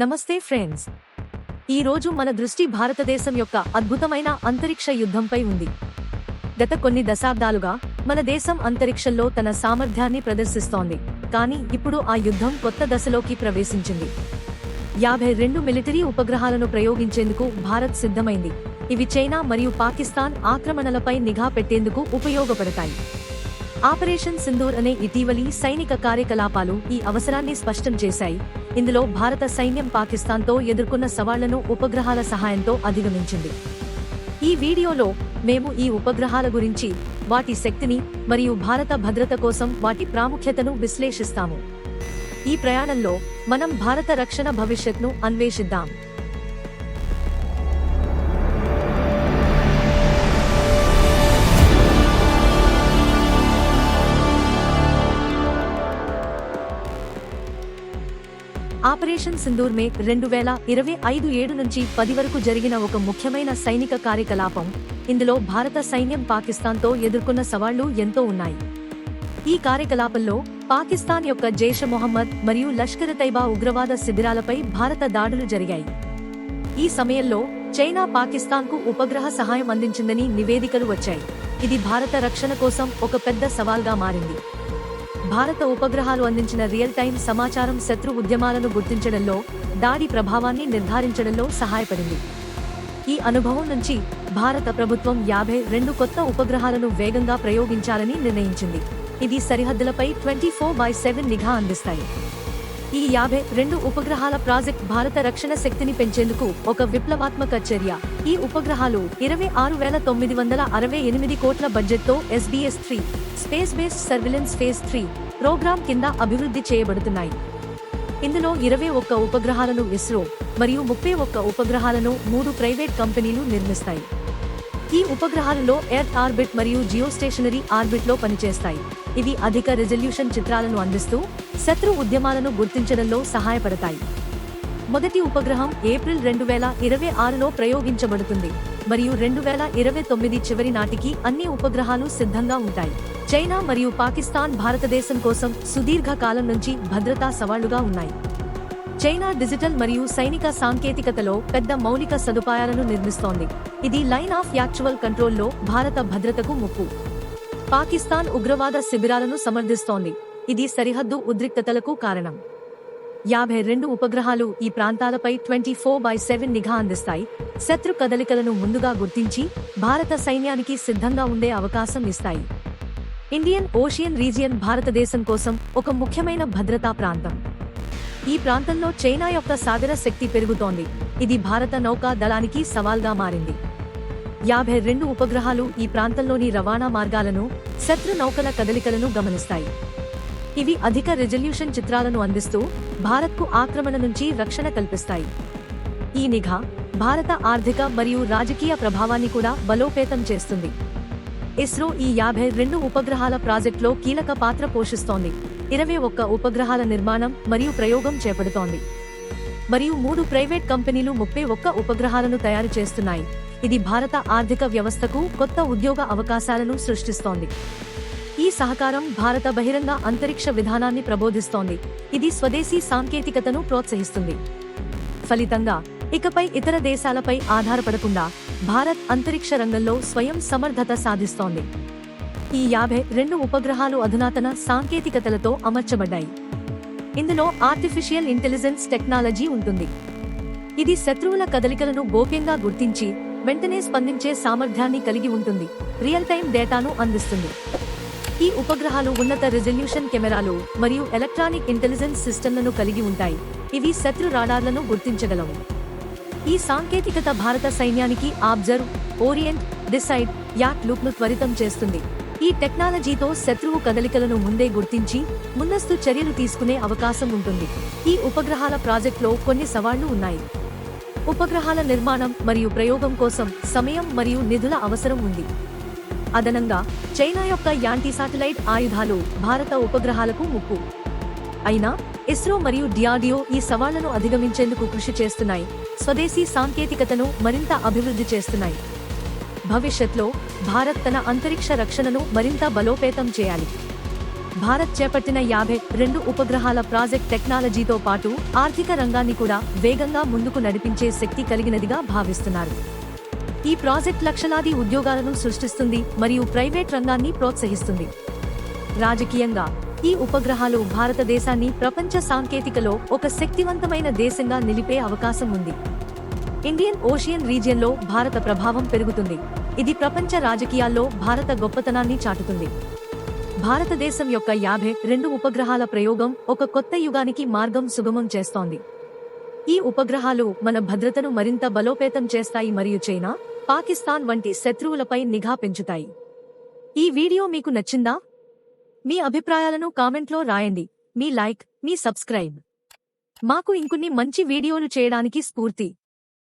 నమస్తే ఫ్రెండ్స్. ఈ రోజు మన దృష్టి భారతదేశం యొక్క అద్భుతమైన అంతరిక్ష యుద్ధంపై ఉంది. గత కొన్ని దశాబ్దాలుగా మన దేశం అంతరిక్షంలో తన సామర్థ్యాన్ని ప్రదర్శిస్తోంది. కానీ ఇప్పుడు ఆ యుద్ధం కొత్త దశలోకి ప్రవేశించింది. యాభై రెండు మిలిటరీ ఉపగ్రహాలను ప్రయోగించేందుకు భారత్ సిద్ధమైంది. ఇవి చైనా మరియు పాకిస్తాన్ ఆక్రమణలపై నిఘా పెట్టేందుకు ఉపయోగపడతాయి. ఆపరేషన్ సింధూర్ అనే ఇటీవలి సైనిక కార్యకలాపాలు ఈ అవసరాన్ని స్పష్టం చేశాయి. ఇందులో భారత సైన్యం పాకిస్తాన్తో ఎదుర్కొన్న సవాళ్ళను ఉపగ్రహాల సహాయంతో అధిగమించింది. ఈ వీడియోలో మేము ఈ ఉపగ్రహాల గురించి వాటి శక్తిని మరియు భారత భద్రత కోసం వాటి ప్రాముఖ్యతను విశ్లేషిస్తాము. ఈ ప్రయాణంలో మనం భారత రక్షణ భవిష్యత్ను అన్వేషిద్దాం. ఆపరేషన్ సింధూర్ మే రెండు వేల ఇరవై ఐదు ఏడు నుంచి పది వరకు జరిగిన ఒక ముఖ్యమైన సైనిక కార్యకలాపం. ఇందులో భారత సైన్యం పాకిస్తాన్తో ఎదుర్కొన్న సవాళ్ళు ఎంతో ఉన్నాయి. ఈ కార్యకలాపంలో పాకిస్తాన్ యొక్క జైష్ మొహమ్మద్ మరియు లష్కర్ తైబా ఉగ్రవాద శిబిరాలపై భారత దాడులు జరిగాయి. ఈ సమయంలో చైనా పాకిస్తాన్కు ఉపగ్రహ సహాయం అందించిందని నివేదికలు వచ్చాయి. ఇది భారత రక్షణ కోసం ఒక పెద్ద సవాల్గా మారింది. భారత ఉపగ్రహాలు అందించిన రియల్ టైం సమాచారం శత్రు ఉద్యమాలను గుర్తించడంలో దాడి ప్రభావాన్ని నిర్ధారించడంలో సహాయపడింది. ఈ అనుభవం నుంచి భారత ప్రభుత్వం యాభై రెండు కొత్త ఉపగ్రహాలను వేగంగా ప్రయోగించాలని నిర్ణయించింది. ఇది సరిహద్దులపై ట్వంటీ ఫోర్ బై సెవెన్ నిఘా అందిస్తాయి. ఈ యాభై రెండు ఉపగ్రహాల ప్రాజెక్ట్ భారత రక్షణ శక్తిని పెంచేందుకు ఒక విప్లవాత్మక చర్య. ఈ ఉపగ్రహాలు ఇరవై ఆరు వేల తొమ్మిది వందల అరవై ఎనిమిది కోట్ల బడ్జెట్తో SBS three space based surveillance phase three program కింద అభివృద్ధి చేయబడుతున్నాయి. ఇందులో ఇరవై ఒక్క ఉపగ్రహాలను ఇస్రో మరియు ముప్పై ఒక్క ఉపగ్రహాలను మూడు ప్రైవేట్ కంపెనీలు నిర్మిస్తాయి. ఈ ఉపగ్రహాలలో ఎర్త్ ఆర్బిట్ మరియు జియోస్టేషనరీ ఆర్బిట్లో పనిచేస్తాయి. ఇవి అధిక రెజల్యూషన్ చిత్రాలను అందిస్తూ శత్రు ఉద్యమాలను గుర్తించడంలో సహాయపడతాయి. మొదటి ఉపగ్రహం ఏప్రిల్ రెండు వేల ఇరవై ఆరులో ప్రయోగించబడుతుంది. మరియు రెండు వేల ఇరవై తొమ్మిది చివరి నాటికి అన్ని ఉపగ్రహాలు సిద్ధంగా ఉంటాయి. చైనా మరియు పాకిస్తాన్ భారతదేశం కోసం సుదీర్ఘ కాలం నుంచి భద్రతా సవాళ్ళుగా ఉన్నాయి. చైనా డిజిటల్ మరియు సైనిక సాంకేతికతలో పెద్ద మౌలిక సదుపాయాలను నిర్మిస్తోంది. ఇది లైన్ ఆఫ్ యాక్చువల్ కంట్రోల్లో భారత భద్రతకు ముప్పు. పాకిస్తాన్ ఉగ్రవాద శిబిరాలను సమర్థిస్తోంది. ఇది సరిహద్దు ఉద్రిక్తతలకు కారణం. యాభై రెండు ఉపగ్రహాలు ఈ ప్రాంతాలపై ట్వంటీ ఫోర్ బై సెవెన్ నిఘా అందిస్తాయి. శత్రు కదలికలను ముందుగా గుర్తించి భారత సైన్యానికి సిద్ధంగా ఉండే అవకాశం ఇస్తాయి. ఇండియన్ ఓషియన్ రీజియన్ భారతదేశం కోసం ఒక ముఖ్యమైన భద్రతా ప్రాంతం. ఈ ప్రాంతంలో చైనా యొక్క సాగర శక్తి పెరుగుతోంది. ఇది భారత నౌకా దళానికి సవాల్గా మారింది. యాభై రెండు ఉపగ్రహాలు ఈ ప్రాంతంలోని రవాణా మార్గాలను శత్రు నౌకల కదలికలను గమనిస్తాయి. ఇవి అధిక రిజల్యూషన్ చిత్రాలను అందిస్తూ భారత్కు ఆక్రమణ నుంచి రక్షణ కల్పిస్తాయి. ఈ నిఘా భారత ఆర్థిక మరియు రాజకీయ ప్రభావాన్ని కూడా బలోపేతం చేస్తుంది. ఇస్రో ఈ యాభై రెండు ఉపగ్రహాల ప్రాజెక్టులో కీలక పాత్ర పోషిస్తోంది. ఇరవై ఒక్క ఉపగ్రహాల నిర్మాణం మరియు ప్రయోగం చేపడుతోంది. మరియు మూడు ప్రైవేట్ కంపెనీలు ముప్పై ఒక్క ఉపగ్రహాలను తయారు చేస్తున్నాయి. ఇది భారత ఆర్థిక వ్యవస్థకు కొత్త ఉద్యోగ అవకాశాలను సృష్టిస్తోంది. ఈ సహకారం భారత బహిరంగ అంతరిక్ష విధానాన్ని ప్రబోధిస్తోంది. ఇది స్వదేశీ సాంకేతికతను ప్రోత్సహిస్తుంది. ఫలితంగా ఇకపై ఇతర దేశాలపై ఆధారపడకుండా భారత్ అంతరిక్ష రంగంలో స్వయం సమర్థత సాధిస్తోంది. ఈ యాభై రెండు ఉపగ్రహాలు అధునాతన సాంకేతికతలతో అమర్చబడ్డాయి. ఇందులో ఆర్టిఫిషియల్ ఇంటెలిజెన్స్ టెక్నాలజీ ఉంటుంది. ఇది శత్రువుల కదలికలను గోప్యంగా గుర్తించి వెంటనే స్పందించే సామర్థ్యాన్ని కలిగి ఉంటుంది రియల్ టైం డేటాను అందిస్తుంది. ఈ ఉపగ్రహాలు ఉన్నత రిజల్యూషన్ కెమెరాలు మరియు ఎలక్ట్రానిక్ ఇంటెలిజెన్స్ సిస్టమ్లను కలిగి ఉంటాయి. ఇవి శత్రు రాడార్లను గుర్తించగలవు. ఈ సాంకేతికత భారత సైన్యానికి ఆబ్జర్వ్ ఓరియంట్ డిసైడ్ యాక్ లుక్ను త్వరితం చేస్తుంది. ఈ టెక్నాలజీతో శత్రువు కదలికలను ముందే గుర్తించి ముందస్తు చర్యలు తీసుకునే అవకాశం ఉంటుంది. ఈ ఉపగ్రహాల ప్రాజెక్టులో కొన్ని సవాళ్ళు ఉన్నాయి. ఉపగ్రహాల నిర్మాణం మరియు ప్రయోగం కోసం సమయం మరియు నిధుల అవసరం ఉంది. అదనంగా చైనా యొక్క యాంటీ శాటిలైట్ ఆయుధాలు భారత ఉపగ్రహాలకు ముప్పు. అయినా ఇస్రో మరియు డిఆర్డిఓ ఈ సవాళ్ళను అధిగమించేందుకు కృషి చేస్తున్నాయి. స్వదేశీ సాంకేతికతను మరింత అభివృద్ధి చేస్తున్నాయి. భవిష్యత్లో భారత్ తన అంతరిక్ష రక్షణను మరింత బలోపేతం చేయాలి. భారత్ చేపట్టిన యాభై రెండు ఉపగ్రహాల ప్రాజెక్ట్ టెక్నాలజీతో పాటు ఆర్థిక రంగాన్ని కూడా వేగంగా ముందుకు నడిపించే శక్తి కలిగినదిగా భావిస్తున్నారు. ఈ ప్రాజెక్ట్ లక్షలాది ఉద్యోగాలను సృష్టిస్తుంది మరియు ప్రైవేట్ రంగాన్ని ప్రోత్సహిస్తుంది. రాజకీయంగా ఈ ఉపగ్రహాలు భారతదేశాన్ని ప్రపంచ సాంకేతికలో ఒక శక్తివంతమైన దేశంగా నిలిపే అవకాశం ఉంది. ఇండియన్ ఓషియన్ రీజియన్లో భారత ప్రభావం పెరుగుతుంది. ఇది ప్రపంచ రాజకీయాల్లో భారత గొప్పతనాన్ని చాటుతుంది. భారతదేశం యొక్క యాభై రెండు ఉపగ్రహాల ప్రయోగం ఒక కొత్త యుగానికి మార్గం సుగమం చేస్తోంది. ఈ ఉపగ్రహాలు మన భద్రతను మరింత బలోపేతం చేస్తాయి మరియు చైనా పాకిస్తాన్ వంటి శత్రువులపై నిఘా పెంచుతాయి. ఈ వీడియో మీకు నచ్చిందా? మీ అభిప్రాయాలను కామెంట్లో రాయండి. మీ లైక్ మీ సబ్స్క్రైబ్. మాకు ఇంకొన్ని మంచి వీడియోలు చేయడానికి స్ఫూర్తి.